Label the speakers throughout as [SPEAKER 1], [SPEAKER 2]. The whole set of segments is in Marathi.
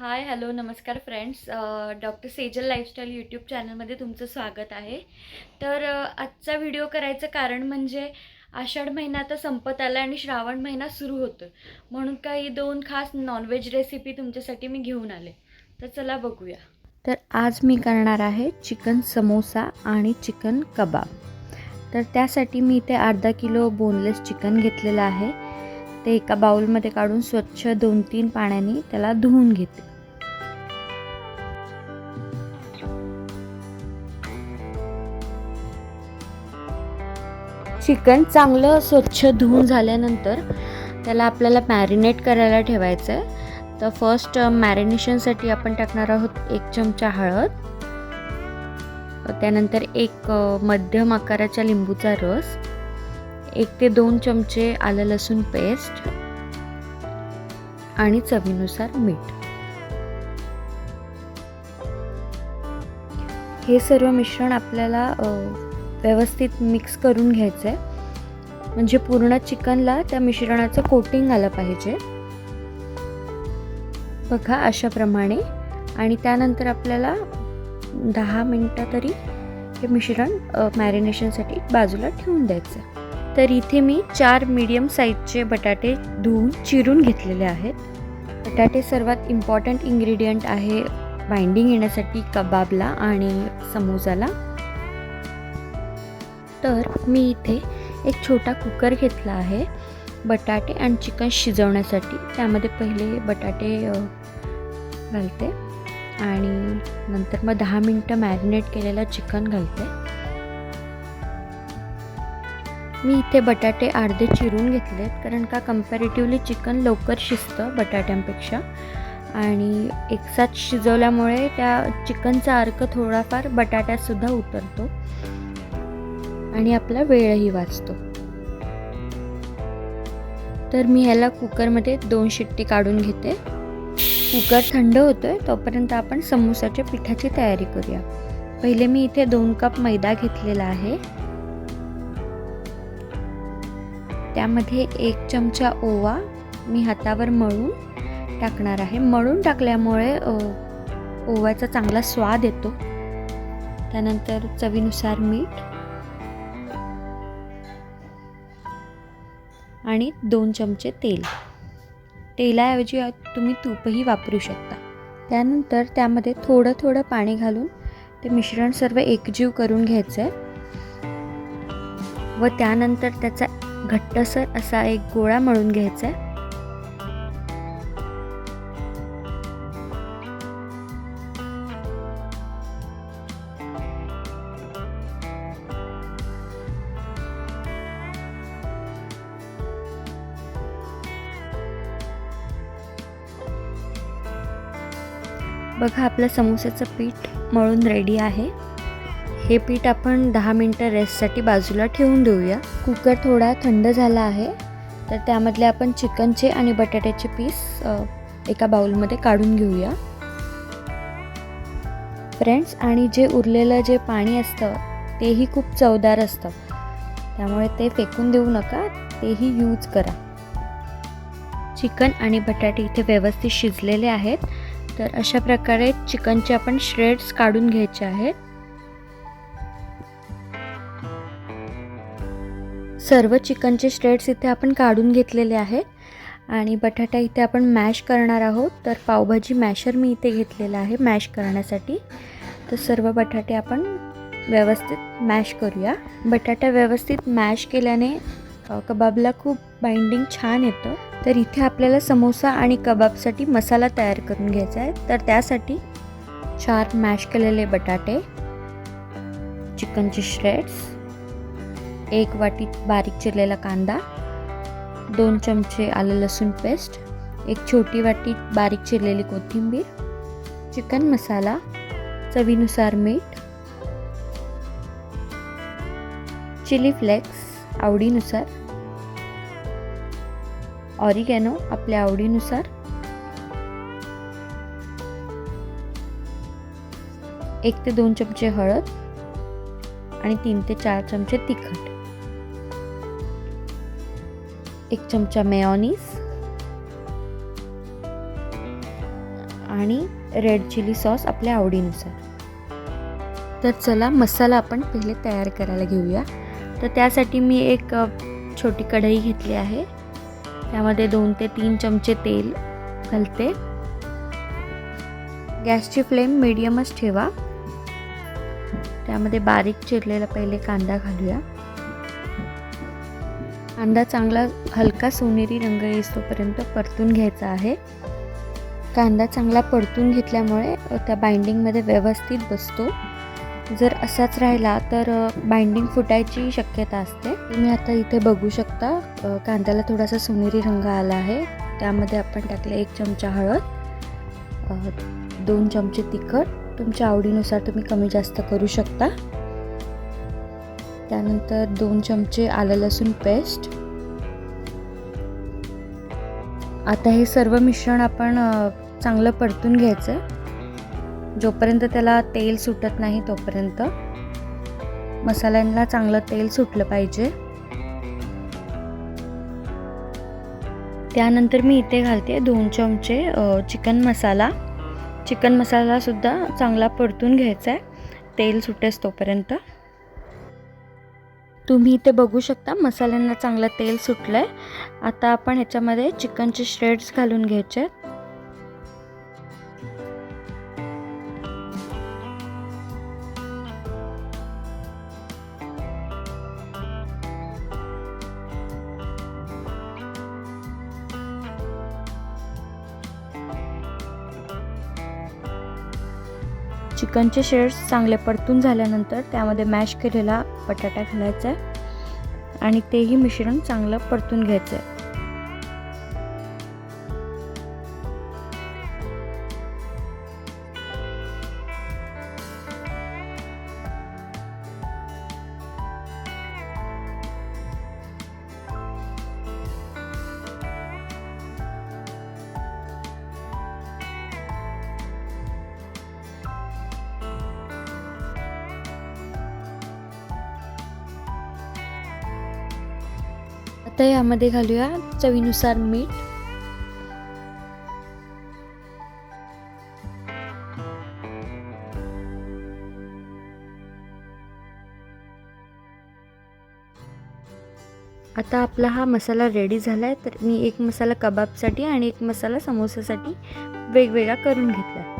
[SPEAKER 1] हाय हॅलो नमस्कार friends doctor Sejal lifestyle YouTube चॅनलमध्ये तुमचं स्वागत आहे. तर आजचा व्हिडिओ करायचं कारण म्हणजे आषाढ महिना आता संपत आला आणि श्रावण महिना सुरू होतो म्हणून काही दोन खास नॉनव्हेज रेसिपी तुमच्यासाठी मी घेऊन आले. तर चला बघूया. तर आज मी करणार आहे चिकन समोसा आणि चिकन कबाब. तर त्यासाठी मी इथे अर्धा किलो बोनलेस चिकन घेतलेलं आहे. ते एका बाउलमध्ये काढून स्वच्छ दोन तीन पाण्याने त्याला धुवून घेते. चिकन चांगलं स्वच्छ धुवून झाल्यानंतर त्याला आपल्याला मॅरिनेट करायला ठेवायचं आहे तर फर्स्ट मॅरिनेशनसाठी आपण टाकणार आहोत एक चमचा हळद. त्यानंतर एक मध्यम आकाराच्या लिंबूचा रस. एक ते दोन चमचे आलं लसूण पेस्ट आणि चवीनुसार मीठ. हे सर्व मिश्रण आपल्याला व्यवस्थित मिक्स करून घ्यायचं आहे म्हणजे पूर्ण चिकनला त्या मिश्रणाचं कोटिंग आलं पाहिजे. बघा अशाप्रमाणे. आणि त्यानंतर आपल्याला दहा मिनटं तरी हे मिश्रण मॅरिनेशनसाठी बाजूला ठेवून द्यायचं तर इथे मी चार मीडियम साईजचे बटाटे धुवून चिरून घेतलेले आहेत. बटाटे सर्वात इम्पॉर्टंट इन्ग्रेडियंट आहे बाइंडिंग येण्यासाठी कबाबला आणि समोसाला. तर मी इथे एक छोटा कुकर घेतला आहे बटाटे आणि चिकन शिजवण्यासाठी. त्यामध्ये पहिले बटाटे घालते आणि नंतर मग दहा मिनटं मॅरिनेट केलेलं चिकन घालते. मी इथे बटाटे अर्धे चिरून घेतलेत कारण का कम्पॅरेटिव्हली चिकन लवकर शिजतं बटाट्यांपेक्षा. आणि एकसाथ शिजवल्यामुळे त्या चिकनचा अर्क थोडाफार बटाट्यातसुद्धा उतरतो. आणि आपला वेळही वाचतो. तर मी ह्याला कुकरमध्ये दोन शिट्टी काढून घेते. कुकर थंड होतोय तोपर्यंत आपण समोसाच्या पिठाची तयारी करूया. पहिले मी इथे दोन कप मैदा घेतलेला आहे. त्यामध्ये एक चमचा ओवा मी हातावर मळून टाकणार आहे. मळून टाकल्यामुळे ओव्याचा चांगला स्वाद येतो. त्यानंतर चवीनुसार मीठ आणि दोन चमचे तेल. तेलाऐवजी तुम्ही तूपही वापरू शकता. त्यानंतर त्यामध्ये थोडं थोडं पाणी घालून ते मिश्रण सर्व एकजीव करून घ्यायचं आहे व त्यानंतर त्याचा घट्टसर असा एक गोळा मळून घ्यायचा आहे. बघा आपलं समोसाचं पीठ मळून रेडी आहे. हे पीठ आपण दहा मिनटं रेस्टसाठी बाजूला ठेवून देऊया. कुकर थोडा थंड झाला आहे. तर त्यामधले आपण चिकनचे आणि बटाट्याचे पीस एका बाउलमध्ये काढून घेऊया. फ्रेंड्स आणि जे उरलेलं जे पाणी असतं तेही खूप चवदार असतं. त्यामुळे ते फेकून देऊ नका तेही यूज करा. चिकन आणि बटाटे इथे व्यवस्थित शिजलेले आहेत. तर अशा प्रकारे चिकनचे आपण श्रेड्स काढून घ्यायचे आहेत. सर्व चिकनचे स्ट्रेट्स इथे आपण काढून घेतलेले आहेत. आणि बटाटा इथे आपण मॅश करणार आहोत. तर पावभाजी मॅशर मी इथे घेतलेला आहे मॅश करण्यासाठी. तर सर्व बटाटे आपण व्यवस्थित मॅश करूया. बटाटा व्यवस्थित मॅश केल्याने कबाबला खूप बाइंडिंग छान येतं. तर इथे आपल्याला समोसा आणि कबाबसाठी मसाला तयार करून घ्यायचा आहे. तर त्यासाठी चार मॅश केलेले बटाटे. चिकनचे श्रेड्स एक वाटी बारीक चिरलेला कांदा दोन चमचे आलं लसूण पेस्ट एक छोटी वाटी बारीक चिरलेली कोथिंबीर चिकन मसाला चवीनुसार मीठ चिली फ्लेक्स आवडीनुसार ऑरिगॅनो आपल्या आवडीनुसार एक ते दोन चमचे हळद आणि तीन ते चार चमचे तिखट. एक चमचा मेयोनीस आणि रेड चिली सॉस आपल्या आवडीनुसार. तर चला मसाला आपण पहिले तयार करायला घेऊया. तर त्यासाठी मी एक छोटी कढई घेतली आहे. त्यामध्ये दोन ते तीन चमचे तेल घालते. गॅसची फ्लेम मिडियमच ठेवा. त्यामध्ये बारीक चिरलेला पहिले कांदा घालूया. कांदा चांगला हलका सोनेरी रंग येईस्तोपर्यंत परतून घ्यायचा आहे. कांदा चांगला परतून घेतल्यामुळे त्या बाइंडिंगमध्ये व्यवस्थित बसतो. जर असाच राहिला तर बाइंडिंग फुटायची शक्यता असते. तुम्ही आता इथे बघू शकता कांद्याला थोडासा सोनेरी रंग आला आहे. त्यामध्ये आपण टाकले एक चमचा हळद दोन चमचे तिखट. तुमच्या आवडीनुसार तुम्ही कमी जास्त करू शकता. त्यानंतर दोन चमचे आलं लसूण पेस्ट. आता हे सर्व मिश्रण आपण चांगलं परतून घ्यायचं. आहे जोपर्यंत त्याला तेल सुटत नाही तोपर्यंत. मसाल्यांना चांगलं तेल सुटलं पाहिजे. त्यानंतर मी इथे घालते दोन चमचे चिकन मसाला. चिकन मसालासुद्धा चांगला परतून घ्यायचा आहे. तेल सुटेस तोपर्यंत. तुम्ही इथे बघू शकता मसाल्यांना चांगलं तेल सुटलं आहे आता आपण ह्याच्यामध्ये चिकनचे श्रेड्स घालून घ्यायचे आहेत. चिकनचे शेड्स चांगले परतून झाल्यानंतर त्यामध्ये मॅश केलेला बटाटा घालायचा आहे. आणि तेही मिश्रण चांगलं परतून घ्यायचं आहे. आता यामध्ये घालूया चवीनुसार मीठ. आता आपला हा मसाला रेडी झाला आहे तर मी एक मसाला कबाबसाठी आणि एक मसाला समोसासाठी वेगवेगळा करून घेतला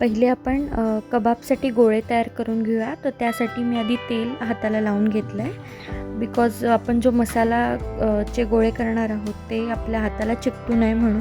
[SPEAKER 1] पहिले आपण कबाबसाठी गोळे तयार करून घेऊया. तर त्यासाठी मी आधी तेल हाताला लावून घेतलं आहे बिकॉज आपण जो मसाला चे गोळे करणार आहोत ते आपल्या हाताला चिकटू नये म्हणून.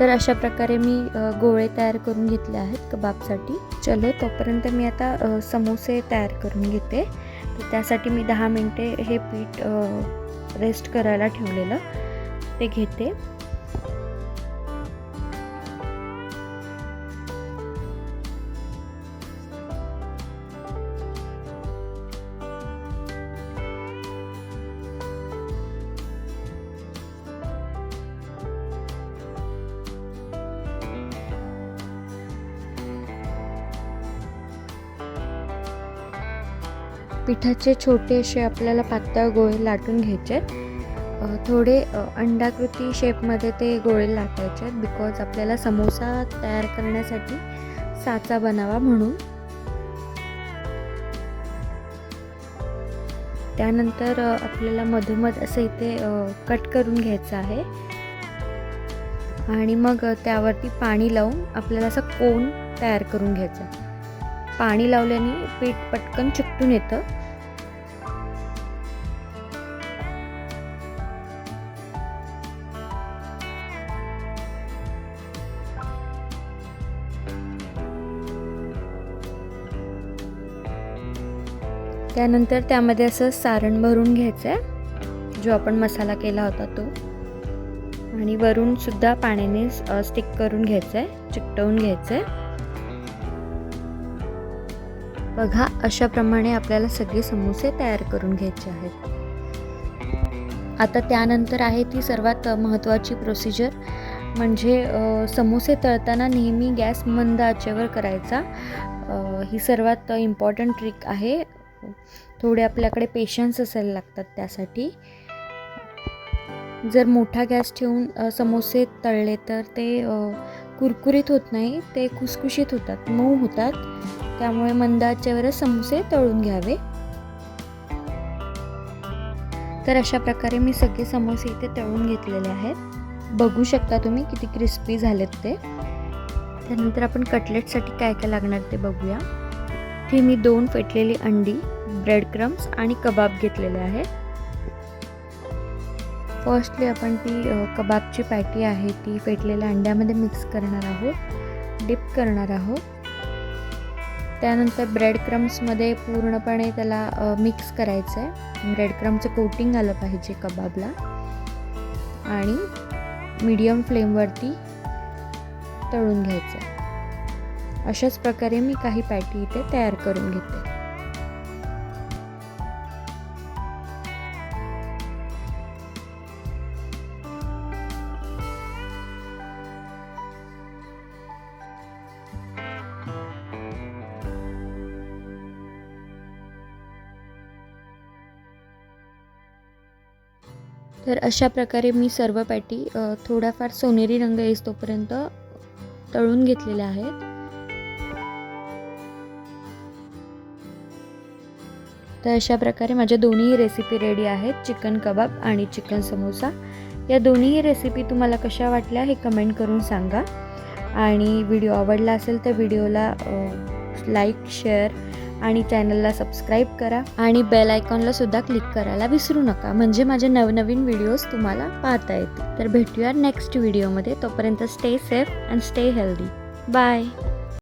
[SPEAKER 1] तर अशा प्रकारे मी गोळे तयार करून घेतले आहेत कबाबसाठी. चलो तोपर्यंत मी आता समोसे तयार करून घेते. तर त्यासाठी मी दहा मिनटे हे पीठ रेस्ट करायला ठेवलेलं. ते घेते. पिठाचे छोटे असे आपल्याला पातळ गोळे लाटून घ्यायचे. आहेत थोडे अंडाकृती शेपमध्ये ते गोळे लाटायचे आहेत बिकॉज आपल्याला समोसा तयार करण्यासाठी साचा बनावा म्हणून. त्यानंतर आपल्याला मधोमध असं इथे कट करून घ्यायचं आहे. आणि मग त्यावरती पाणी लावून आपल्याला असं कोन तयार करून घ्यायचं. पाणी लावल्याने पीठ पटकन चिकटून येतं. त्यानंतर त्यामध्ये असं सारण भरून घ्यायचं आहे जो आपण मसाला केला होता तो. आणि वरूनसुद्धा पाण्याने स्टिक करून घ्यायचं आहे चिकटवून घ्यायचं आहे बघा अशाप्रमाणे आपल्याला सगळे समोसे तयार करून घ्यायचे आहेत. आता त्यानंतर आहे ती सर्वात महत्त्वाची प्रोसिजर म्हणजे समोसे तळताना नेहमी गॅस मंद आचेवर करायचा. ही सर्वात इम्पॉर्टंट ट्रिक आहे. थोडे आपल्याकडे पेशन्स असायला लागतात त्यासाठी. जर मोठा गॅस ठेवून समोसे तळले तर ते कुरकुरीत होत नाही ते खुसखुशीत होतात मऊ होतात. त्यामुळे मंदाच्यावरच समोसे तळून घ्यावे. तर अशा प्रकारे मी सगळे समोसे इथे तळून घेतलेले आहेत. बघू शकता तुम्ही किती क्रिस्पी झालेत ते. त्यानंतर आपण कटलेटसाठी काय काय लागणार ते बघूया. इथे मी दोन फेटलेली अंडी ब्रेड क्रम्स आणि कबाब घेतलेले आहेत फर्स्टली आपण ती कबाबची पॅटी आहे ती फेटलेल्या अंड्यामध्ये मिक्स करणार आहोत डिप करणार आहोत. त्यानंतर ब्रेड क्रम्समध्ये पूर्णपणे त्याला मिक्स करायचं आहे ब्रेड क्रमचं कोटिंग आलं पाहिजे कबाबला. आणि मीडियम फ्लेमवरती तळून घ्यायचं आहे अशाच प्रकारे मी काही पॅटी इथे तयार करून घेते. तर अशा प्रकारे मी सर्व पॅटी थोडाफार सोनेरी रंग येस तोपर्यंत तळून घेतलेल्या आहेत. तर अशा प्रकारे माझ्या दोन्ही रेसिपी रेडी आहेत. चिकन कबाब आणि चिकन समोसा या दोन्ही रेसिपी तुम्हाला कशा वाटल्या हे कमेंट करून सांगा. आणि व्हिडिओ आवडला असेल तर व्हिडिओला लाईक शेअर आणि चॅनलला सबस्क्राईब करा. आणि बेल आयकॉनला सुद्धा क्लिक करायला विसरू नका. म्हणजे माझे नवनवीन व्हिडिओज तुम्हाला पाहता येतील. तर भेटूया नेक्स्ट व्हिडिओमध्ये तोपर्यंत stay safe and stay healthy bye